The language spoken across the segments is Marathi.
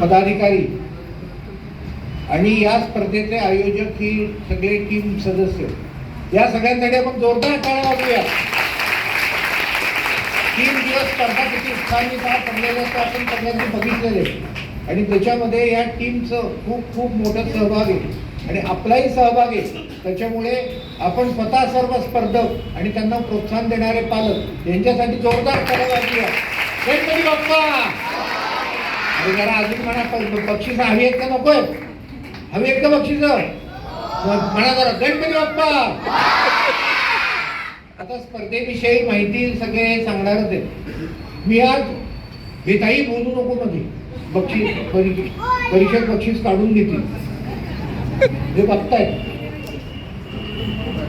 पदाधिकारी. आणि या स्पर्धेचे आयोजक ही सगळे टीम सदस्य. या सगळ्यांसाठी आपण जोरदार टाळ्या वाजूया तीन दिवस स्पर्धा किती उत्साहाने पार पडलेलं ते आपण सगळ्यांनी बघितलेले आणि त्याच्यामध्ये या टीमचं खूप खूप मोठं सहभाग आहे. आणि आपलाही सहभाग आहे. त्याच्यामुळे आपण स्वतः सर्व स्पर्धक आणि त्यांना प्रोत्साहन देणारे पालक यांच्यासाठी जोरदार टाळ्या वाजूया गणपती बाप्पा! जरा अजून म्हणा बक्षीस हवी आहेत का नकोय? हवी आहेत का बक्षीस म्हणा जरा गणपती बाप्पा! आता स्पर्धेविषयी माहिती सगळे सांगणारच आहेत मी आज हे काही बोलू नको म्हणजे. मध्ये बक्षीस परी- परीक्षक बक्षीस काढून घेतील. हे बघताय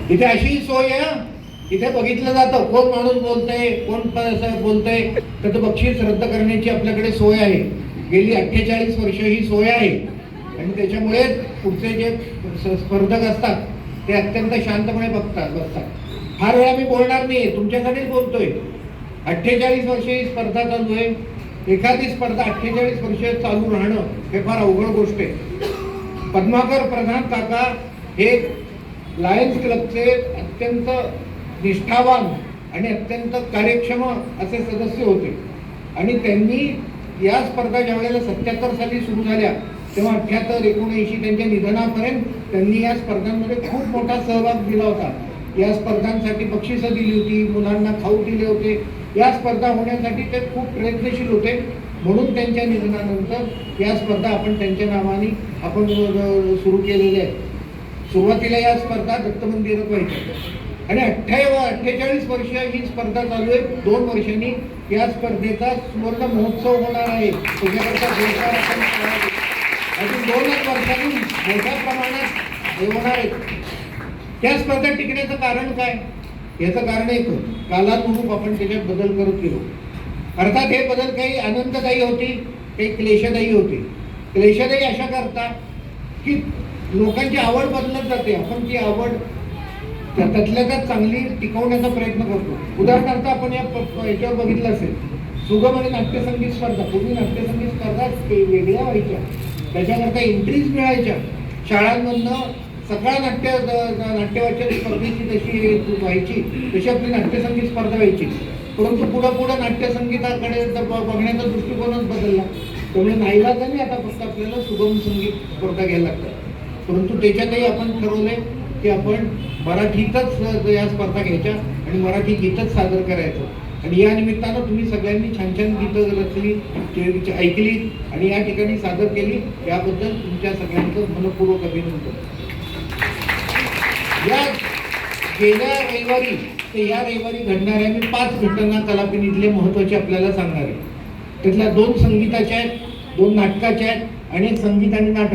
इथे अशी सोय आहे इथे बघितलं जातं कोण माणूस बोलतंय कोण असं बोलतंय तर ते बक्षीस रद्द करण्याची आपल्याकडे सोय आहे. गेली अठ्ठेचाळीस वर्ष ही सोय आहे. आणि त्याच्यामुळे पुढचे जे स- स्पर्धक असतात ते अत्यंत शांतपणे बघतात बसतात. फार वेळा मी बोलणार नाही तुमच्यासाठीच बोलतोय. अठ्ठेचाळीस वर्ष ही स्पर्धा चालू आहे. एखादी स्पर्धा अठ्ठेचाळीस वर्ष चालू राहणं हे फार अवघड गोष्ट आहे. पद्माकर प्रधान काका हे लायन्स क्लबचे अत्यंत निष्ठावान आणि अत्यंत कार्यक्षम असे सदस्य होते. आणि त्यांनी या स्पर्धा ज्या वेळेला सत्याहत्तर साली सुरू झाल्या तेव्हा अठ्याहत्तर एकोणऐंशी त्यांच्या निधनापर्यंत त्यांनी या स्पर्धांमध्ये खूप मोठा सहभाग दिला होता. या स्पर्धांसाठी बक्षिसं दिली होती मुलांना खाऊ दिले होते. या स्पर्धा होण्यासाठी ते खूप प्रयत्नशील होते. म्हणून त्यांच्या निधनानंतर या स्पर्धा आपण त्यांच्या नावाने आपण सुरू केलेल्या आहेत. सुरुवातीला या स्पर्धा दत्त मंदिरात व्हायच्या. आणि अठ्ठाव अठ्ठेचाळीस वर्ष ही स्पर्धा चालू आहे. दोन वर्षांनी या स्पर्धेचा सुवर्ण महोत्सव होणार आहे. त्याच्याकरता जोरदार अजून दोनच वर्षांनी मोठ्या प्रमाणात हे होणार आहे. त्या स्पर्धा टिकण्याचं कारण काय? याचं कारण एक कालानुरूप आपण त्याच्यात बदल करत गेलो. अर्थात हे बदल काही आनंददायी होती काही क्लेशदायी होती क्लेशदायी अशा करता की लोकांची आवड बदलत जाते. आपण ती आवड त्यातल्या त्यात चांगली टिकवण्याचा प्रयत्न करतो. उदाहरणार्थ आपण या याच्यावर बघितलं असेल सुगम आणि नाट्यसंगीत स्पर्धा. पूर्वी नाट्यसंगीत स्पर्धा वेगळ्या व्हायच्या. त्याच्याकरता एंट्रीज मिळायच्या. शाळांमधनं सकाळ नाट्य नाट्यवाच्या नाट्यवाचन स्पर्धेची जशी व्हायची तशी आपली नाट्यसंगीत स्पर्धा व्हायची. परंतु पुढं पुढं नाट्यसंगीताकडे ब- बघण्याचा दृष्टिकोनच बदलला. त्यामुळे नाईलाजाने आता फक्त आपल्याला सुगम संगीत स्पर्धा घ्यायला लागतात. परंतु त्याच्यातही आपण ठरवलंय की आपण मराठीतच या स्पर्धा घ्यायच्या आणि मराठी गीतच सादर करायचं. आणि या निमित्तानं तुम्ही सगळ्यांनी छान छान गीतं रचली ऐकली आणि या ठिकाणी सादर केली. याबद्दल तुमच्या सगळ्यांचं मनपूर्वक अभिनंदन. या गेल्या रविवारी ते या रविवारी घडणाऱ्या मी पाच घटना कलापिनीतले महत्त्वाचे आपल्याला सांगणार आहे. त्यातल्या दोन संगीताच्या आहेत दोन नाटकाच्या आहेत आणि संगीत आणि नाटक